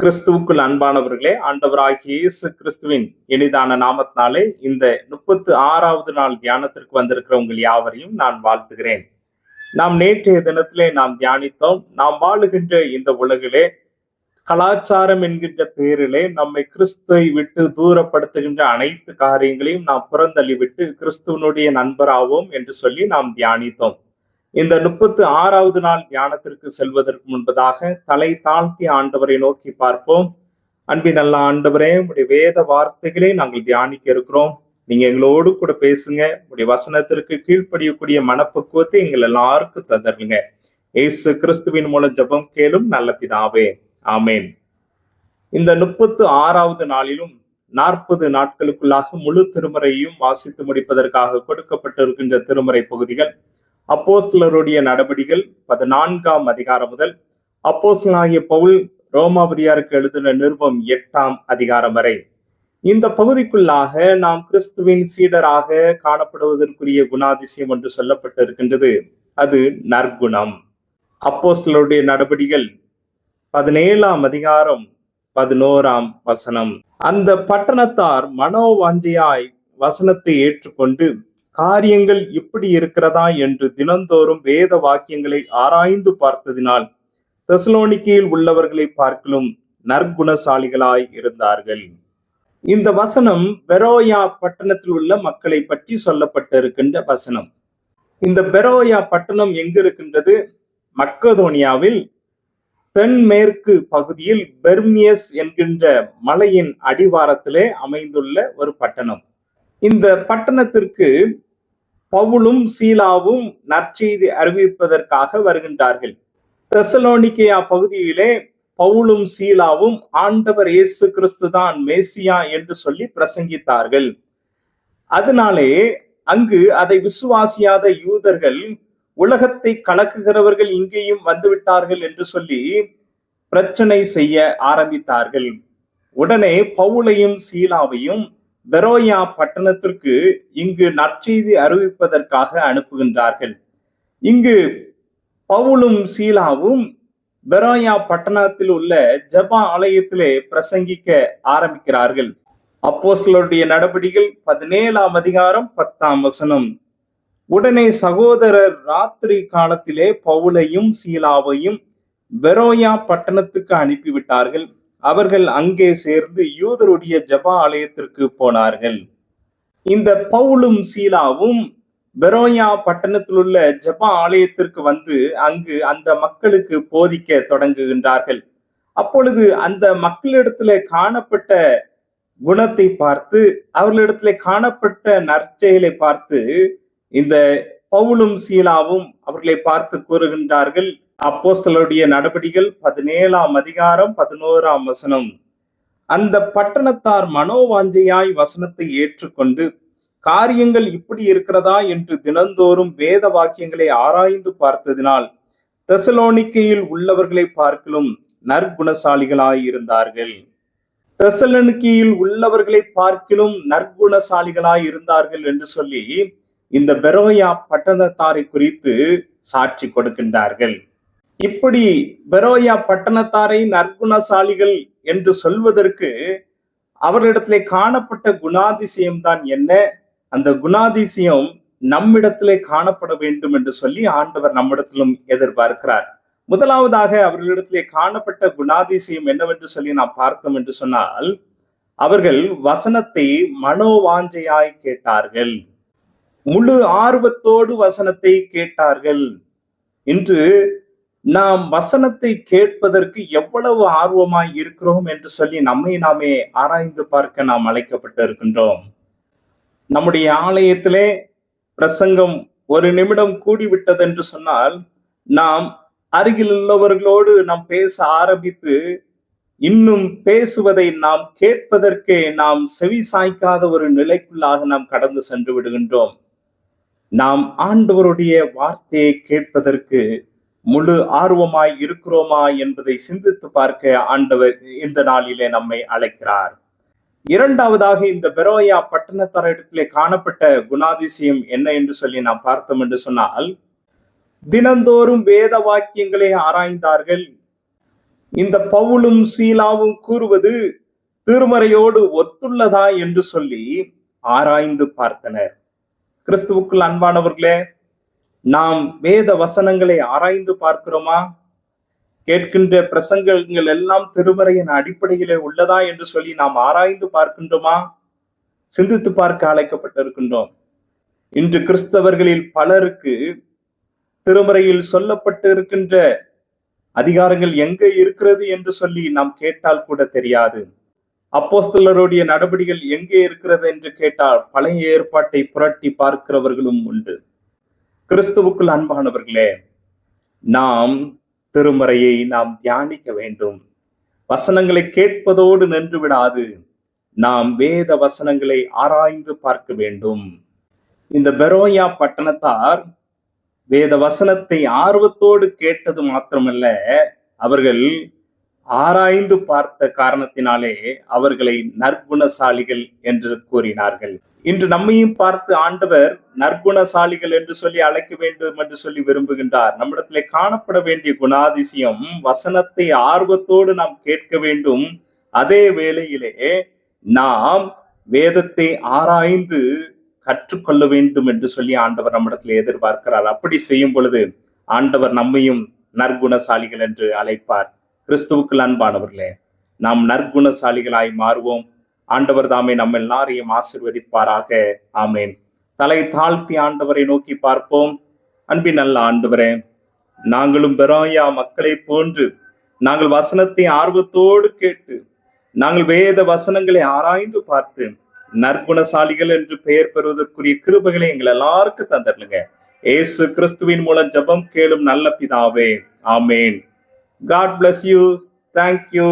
கிறிஸ்துவுக்குள் அன்பானவர்களே ஆண்டவராகிய இயேசு கிறிஸ்துவின் இனிதான நாமத்தினாலே இந்த முப்பத்து ஆறாவது நாள் தியானத்திற்கு வந்திருக்கிற உங்கள் யாவரையும் நான் வாழ்த்துகிறேன். நாம் நேற்றைய தினத்திலே நாம் தியானித்தோம். நாம் வாழுகின்ற இந்த உலகிலே கலாச்சாரம் என்கின்ற பெயரிலே நம்மை கிறிஸ்துவை விட்டு தூரப்படுத்துகின்ற அனைத்து காரியங்களையும் நாம் புறந்தள்ளிவிட்டு கிறிஸ்துவனுடைய நண்பராவோம் என்று சொல்லி நாம் தியானித்தோம். இந்த முப்பத்து ஆறாவது நாள் தியானத்திற்கு செல்வதற்கு முன்பதாக தலை தாழ்த்தி ஆண்டவரை நோக்கி பார்ப்போம். அன்பின் நல்ல ஆண்டவரே உடைய வேத வார்த்தைகளை நாங்கள் தியானிக்க இருக்கிறோம். நீங்க எங்களோடு கூட பேசுங்க. உடைய வசனத்திற்கு கீழ்ப்படியக்கூடிய மனப்பக்குவத்தை எங்கள் எல்லாருக்கும் தந்துருங்க ஏசு கிறிஸ்துவின் மூலம் ஜபம் கேளும் நல்ல பிதாவே. ஆமேன். இந்த முப்பத்து ஆறாவது நாளிலும் நாற்பது நாட்களுக்குள்ளாக முழு திருமறையும் வாசித்து முடிப்பதற்காக கொடுக்கப்பட்டிருக்கின்ற திருமறை பகுதிகள் அப்போஸ்தலருடைய நடவடிகள் பதினான்காம் அதிகாரம் முதல் அப்போஸ்தலனாகிய பவுல் ரோமாபுரியாருக்கு எழுதின நிருபம் எட்டாம் அதிகாரம் வரை. இந்த பகுதிக்குள்ளாக நாம் கிறிஸ்துவின் சீடராக காணப்படுவதற்குரிய குணாதிசயம் என்று சொல்லப்பட்டிருக்கின்றது. அது நற்குணம். அப்போஸ்தலருடைய நடவடிகள் பதினேழாம் அதிகாரம் பதினோராம் வசனம். அந்த பட்டணத்தார் மனோவாஞ்சையாய் வசனத்தை ஏற்றுக்கொண்டு காரியங்கள் இப்படி இருக்கிறதா என்று தினந்தோறும் வேத வாக்கியங்களை ஆராய்ந்து பார்த்ததினால் தெசலோனிக்கையில் உள்ளவர்களை பார்க்கலும் நற்குணசாலிகளாய் இருந்தார்கள். இந்த வசனம் பெரோயா பட்டணத்தில் உள்ள மக்களை பற்றி சொல்லப்பட்டிருக்கின்ற வசனம். இந்த பெரோயா பட்டணம் எங்கு இருக்கின்றது மக்கதோனியாவில் தென்மேற்கு பகுதியில் பெர்மியஸ் என்கின்ற மலையின் அடிவாரத்திலே அமைந்துள்ள ஒரு பட்டணம். இந்த பட்டணத்திற்கு பவுலும் சீலாவும் நற்செய்தி அறிவிப்பதற்காக வருகின்றார்கள். தெசலோனிக்கையா பகுதியிலே பவுலும் சீலாவும் ஆண்டவர் இயேசு கிறிஸ்து தான் மேசியா என்று சொல்லி பிரசங்கித்தார்கள். அதனாலே அங்கு அதை விசுவாசியாத யூதர்கள் உலகத்தை கலக்குகிறவர்கள் இங்கேயும் வந்துவிட்டார்கள் என்று சொல்லி பிரச்சனை செய்ய ஆரம்பித்தார்கள். உடனே பவுலையும் சீலாவையும் பெரோயா பட்டணத்திற்கு இங்கு நற்செய்தி அறிவிப்பதற்காக அனுப்புகின்றார்கள். இங்கு பவுலும் சீலாவும் பெரோயா பட்டணத்தில் உள்ள ஜபா ஆலயத்திலே பிரசங்கிக்க ஆரம்பிக்கிறார்கள். அப்போஸ்தலருடைய நடவடிக்கைகள் பதினேழாம் அதிகாரம் பத்தாம் வசனம். உடனே சகோதரர் ராத்திரி காலத்திலே பவுலையும் சீலாவையும் பெரோயா பட்டணத்துக்கு அனுப்பிவிட்டார்கள். அவர்கள் அங்கே சேர்ந்து யூதருடைய ஜபா ஆலயத்திற்கு போனார்கள். இந்த பவுலும் சீலாவும் பெரோயா பட்டணத்தில் உள்ள ஜபா ஆலயத்திற்கு வந்து அங்கு அந்த மக்களுக்கு போதிக்க தொடங்குகின்றார்கள். அப்பொழுது அந்த மக்களிடத்துல காணப்பட்ட குணத்தை பார்த்து அவர்களிடத்துல காணப்பட்ட நற்செயலை பார்த்து இந்த பவுலும் சீலாவும் அவர்களை பார்த்து கூறுகின்றார்கள் அப்போஸ்தலருடைய நடவடிக்கைகள் பதினேழாம் அதிகாரம் பதினோராம் வசனம். அந்த பட்டணத்தார் மனோவாஞ்சையாய் வசனத்தை ஏற்றுக்கொண்டு காரியங்கள் இப்படி இருக்கிறதா? என்று தினந்தோறும் வேத வாக்கியங்களை ஆராய்ந்து பார்த்ததினால் தெசலோனிக்கையில் உள்ளவர்களை பார்க்கலும் நற்குணசாலிகளாய் இருந்தார்கள் தெசலோனிக்கையில் உள்ளவர்களை பார்க்கிலும் நற்குணசாலிகளாய் இருந்தார்கள் என்று சொல்லி இந்த பெரோயா பட்டணத்தாரை குறித்து சாட்சி கொடுக்கின்றார்கள். இப்படி பெரோயா பட்டணத்தாரை நற்குணசாலிகள் என்று சொல்வதற்கு அவர்களிடத்திலே காணப்பட்ட குணாதிசயம் தான் என்ன? அந்த குணாதிசயம் நம்மிடத்திலே காணப்பட வேண்டும் என்று சொல்லி ஆண்டவர் நம்மிடத்திலும் எதிர்பார்க்கிறார். முதலாவதாக அவர்களிடத்திலே காணப்பட்ட குணாதிசயம் என்னவென்று சொல்லி நாம் பார்த்தோம் என்று சொன்னால் அவர்கள் வசனத்தை மனோவாஞ்சையாய் கேட்டார்கள். முழு ஆர்வத்தோடு வசனத்தை கேட்டார்கள். இன்று நாம் வசனத்தை கேட்பதற்கு எவ்வளவு ஆர்வமாய் இருக்கிறோம் என்று சொல்லி நம்மை நாமே ஆராய்ந்து பார்க்க நாம் அழைக்கப்பட்டு இருக்கின்றோம் நம்முடைய ஆலயத்திலே பிரசங்கம் ஒரு நிமிடம் கூடிவிட்டது என்று சொன்னால் நாம் அருகில் உள்ளவர்களோடு நாம் பேச ஆரம்பித்து இன்னும் பேசுவதை நாம் கேட்பதற்கே நாம் செவி சாய்க்காத ஒரு நிலைக்குள்ளாக நாம் கடந்து சென்று விடுகின்றோம். நாம் ஆண்டவருடைய வார்த்தையை கேட்பதற்கு முழு ஆர்வமாய் இருக்கிறோமா என்பதை சிந்தித்து பார்க்க ஆண்டவர் இந்த நாளிலே நம்மை அழைக்கிறார். இரண்டாவதாக இந்த பெரோயா பட்டணத்தாரிடத்திலே காணப்பட்ட குணாதிசயம் என்ன என்று சொல்லி நாம் பார்த்தோம் என்று சொன்னால் தினந்தோறும் வேத வாக்கியங்களை ஆராய்ந்தார்கள். இந்த பவுலும் சீலாவும் கூறுவது திருமறையோடு ஒத்துள்ளதா என்று சொல்லி ஆராய்ந்து பார்த்தனர். கிறிஸ்துவுக்குள் அன்பானவர்களே நாம் வேத வசனங்களை ஆராய்ந்து பார்க்கிறோமா? கேட்கின்ற பிரசங்கங்கள் எல்லாம் திருமறையின் அடிப்படையிலே உள்ளதா என்று சொல்லி நாம் ஆராய்ந்து பார்க்கின்றோமா? சிந்தித்து பார்க்க அழைக்கப்பட்டிருக்கின்றோம். இன்று கிறிஸ்தவர்களில் பலருக்கு திருமறையில் சொல்லப்பட்டு இருக்கின்ற அதிகாரங்கள் எங்கே இருக்கிறது என்று சொல்லி நாம் கேட்டால் கூட தெரியாது. அப்போஸ்தலருடைய நடவடிக்கைகள் எங்கே இருக்கிறது என்று கேட்டால் பழைய ஏற்பாட்டை புரட்டி பார்க்கிறவர்களும் உண்டு. கிறிஸ்துவுக்குள் அன்பானவர்களே நாம் திருமறையை நாம் தியானிக்க வேண்டும். வசனங்களை கேட்பதோடு நின்று விடாது. நாம் வேத வசனங்களை ஆராய்ந்து பார்க்க வேண்டும். இந்த பெரோயா பட்டணத்தார் வேத வசனத்தை ஆர்வத்தோடு கேட்டது மாத்திரமல்ல அவர்கள் ஆராய்ந்து பார்த்த காரணத்தினாலே அவர்களை நற்குணசாலிகள் என்று கூறினார்கள். இன்று நம்மையும் பார்த்து ஆண்டவர் நற்குணசாலிகள் என்று சொல்லி அழைக்க வேண்டும் என்று சொல்லி விரும்புகின்றார். நம்மிடத்திலே காணப்பட வேண்டிய குணாதிசயம் வசனத்தை ஆர்வத்தோடு நாம் கேட்க வேண்டும். அதே வேளையிலே நாம் வேதத்தை ஆராய்ந்து கற்றுக்கொள்ள வேண்டும் என்று சொல்லி ஆண்டவர் நம்மிடத்தில் எதிர்பார்க்கிறார். அப்படி செய்யும் பொழுது ஆண்டவர் நம்மையும் நற்குணசாலிகள் என்று அழைப்பார். கிறிஸ்துவுக்குள் அன்பானவர்களே நாம் நற்குணசாலிகளாய் மாறுவோம். ஆண்டவர் தாமே நம்ம எல்லாரையும் ஆசிர்வதிப்பாராக. ஆமேன். தலை தாழ்த்தி ஆண்டவரை நோக்கி பார்ப்போம். அன்பின் நல்ல ஆண்டவரே நாங்களும் பெராயா மக்களை போன்று நாங்கள் வசனத்தை ஆர்வத்தோடு கேட்டு நாங்கள் வேத வசனங்களை ஆராய்ந்து பார்த்து நற்குணசாலிகள் என்று பெயர் பெறுவதற்குரிய கிருபைகளை எங்கள் எல்லாருக்கும் தந்துடலுங்க ஏசு கிறிஸ்துவின் மூலம் ஜெபம் கேளும் நல்ல பிதாவே. Amen. God bless you thank you